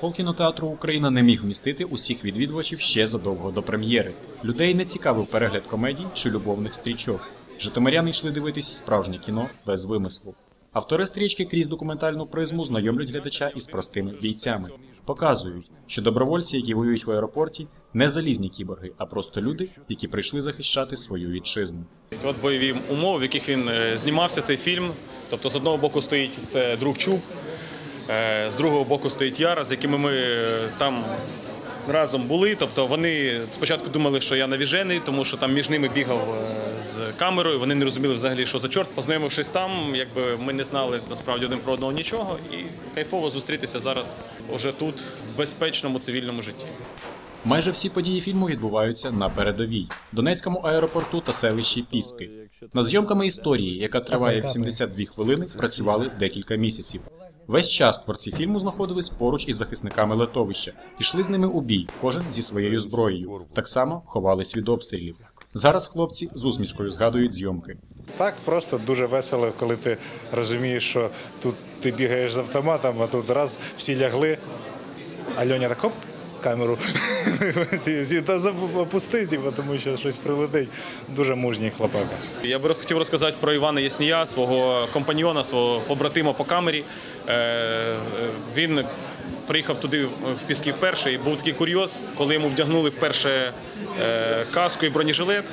Хол кінотеатру Україна не міг вмістити усіх відвідувачів ще задовго до прем'єри. Людей не цікавив перегляд комедій чи любовних стрічок. Житомиряни йшли дивитись справжнє кіно без вимислу. Автори стрічки крізь документальну призму знайомлять глядача із простими бійцями, показують, що добровольці, які воюють в аеропорті, не залізні кіборги, а просто люди, які прийшли захищати свою вітчизну. От бойові умови, в яких він е, знімався цей фільм. Тобто, з одного боку стоїть це друг Чуб, е, з другого боку стоїть Яра, з якими ми е, там разом були. Тобто вони спочатку думали, що я навіжений, тому що там між ними бігав е, з камерою. Вони не розуміли взагалі, що за чорт. Познайомившись там, якби ми не знали насправді один про одного нічого, і кайфово зустрітися зараз уже тут, в безпечному цивільному житті. Майже всі події фільму відбуваються на передовій Донецькому аеропорту та селищі Піски. Над зйомками історії, яка триває 72 хвилини, працювали декілька місяців. Весь час творці фільму знаходились поруч із захисниками летовища, пішли з ними у бій, кожен зі своєю зброєю. Так само ховались від обстрілів. Зараз хлопці з усмішкою згадують зйомки. Так просто дуже весело, коли ти розумієш, що тут ти бігаєш з автоматом, а тут раз всі лягли. А Льоня так хоп, камеру. Та типу, тому що щось прилетить. Дуже мужній хлопака. Я би хотів розказати про Івана Яснія, свого компаньйона, свого побратима по камері. Е, Він приїхав туди в Піски вперше, і був такий курйоз, коли йому вдягнули вперше е, каску і бронежилет,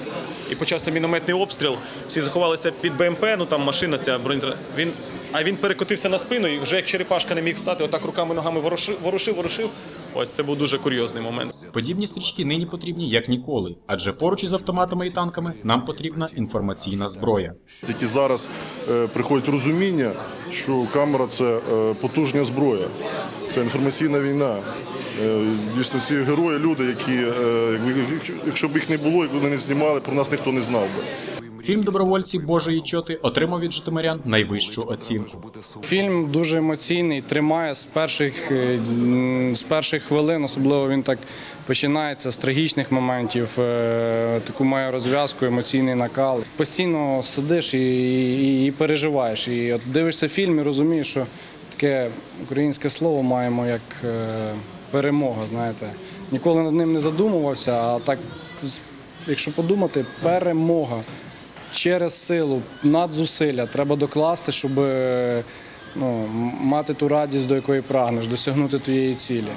і почався мінометний обстріл. Всі заховалися під БМП, ну там машина ця бронетра- Він а він перекотився на спину і вже як черепашка не міг встати, отак руками ногами ворушив, ворушив, ворушив. Ось це був дуже курйозний момент. Подібні стрічки нині потрібні як ніколи, адже поруч із автоматами і танками нам потрібна інформаційна зброя. Тільки зараз е, приходить розуміння, що камера це е, потужна зброя, це інформаційна війна. Е, Дійсно, ці герої, люди, які, е, якщо б їх не було, якби вони не знімали, про нас ніхто не знав би. Фільм Добровольці Божої чоти отримав від житомирян найвищу оцінку. Фільм дуже емоційний, тримає з перших, е, з перших хвилин, особливо він так починається з трагічних моментів, е, таку має розв'язку, емоційний накал. Постійно сидиш і, і, і переживаєш. І от дивишся фільм і розумієш, що таке українське слово маємо як е, перемога. Знаєте, ніколи над ним не задумувався, а так, якщо подумати, перемога через силу, надзусилля треба докласти, щоб е, ну, мати ту радість, до якої прагнеш, досягнути тієї цілі.